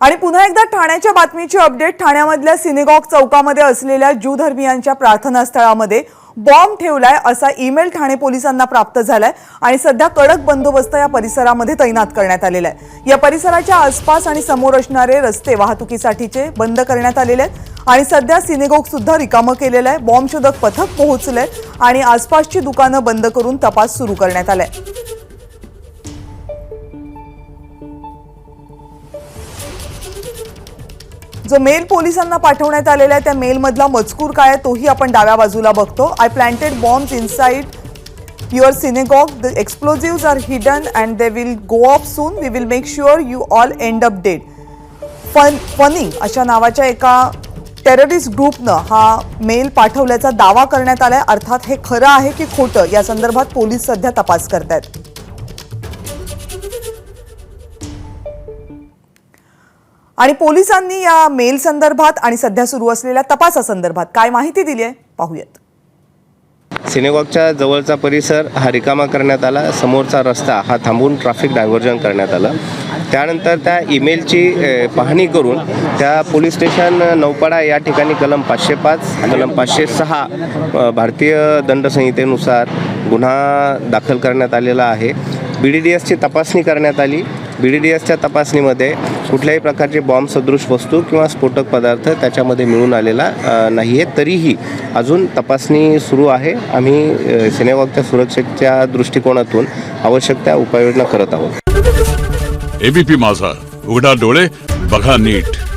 आणि पुन्हा एकदा ठाण्याच्या बातमीची अपडेट ठाण्यामधल्या सिनेगॉग चौकामध्ये असलेल्या ज्यू धर्मियांच्या प्रार्थनास्थळामध्ये बॉम्ब ठेवलाय असा ईमेल ठाणे पोलिसांना प्राप्त झालाय. आणि सध्या कडक बंदोबस्त या परिसरामध्ये तैनात करण्यात आलेला आहे. या परिसराच्या आसपास आणि समोर असणारे रस्ते वाहतुकीसाठीचे बंद करण्यात आलेले आहेत. आणि सध्या सिनेगॉग सुद्धा रिकामं केलेलं आहे. बॉम्ब शोधक पथक पोहोचलंय आणि आसपासची दुकानं बंद करून तपास सुरू करण्यात आलाय. जो मेल पोलिसांना पाठवण्यात आलेला आहे त्या मेलमधला मजकूर काय आहे तोही आपण डाव्या बाजूला बघतो. I planted bombs inside your synagogue the explosives are hidden and they will go up soon we will make sure you all end up dead fun फनिंग अशा नावाच्या एका टेररिस्ट ग्रुपनं हा मेल पाठवल्याचा दावा करण्यात आला आहे अर्थात हे खरं आहे की खोटं? या संदर्भात पोलीस सध्या तपास करतायत. आणि पोलिसांनी या मेल संदर्भात आणि सध्या सुरू असलेल्या तपासासंदर्भात काय माहिती दिली आहे? पाहूयात. सिनेगॉगच्या जवळचा परिसर हा रिकामा करण्यात आला. समोरचा रस्ता हा थांबून ट्रॅफिक डायव्हर्जन करण्यात आलं. त्यानंतर त्या ईमेलची पाहणी करून त्या पोलीस स्टेशन नौपाडा या ठिकाणी कलम पाचशे पाच कलम पाचशे सहा भारतीय दंडसंहितेनुसार गुन्हा दाखल करण्यात आलेला आहे. बी डी डी एसची तपासणी करण्यात आली. बी डी डी एसच्या तपासणीमध्ये कुठल्याही प्रकारचे बॉम्ब सदृश वस्तू किंवा स्फोटक पदार्थ त्याच्यामध्ये मिळून आलेला नाही आहे तरीही अजून तपासणी सुरू आहे. आम्ही अ, सुरक्षेच्या दृष्टिकोनातून आवश्यक त्या उपाययोजना करत आहोत. एबीपी माझा. उघडा डोळे बघा नीट.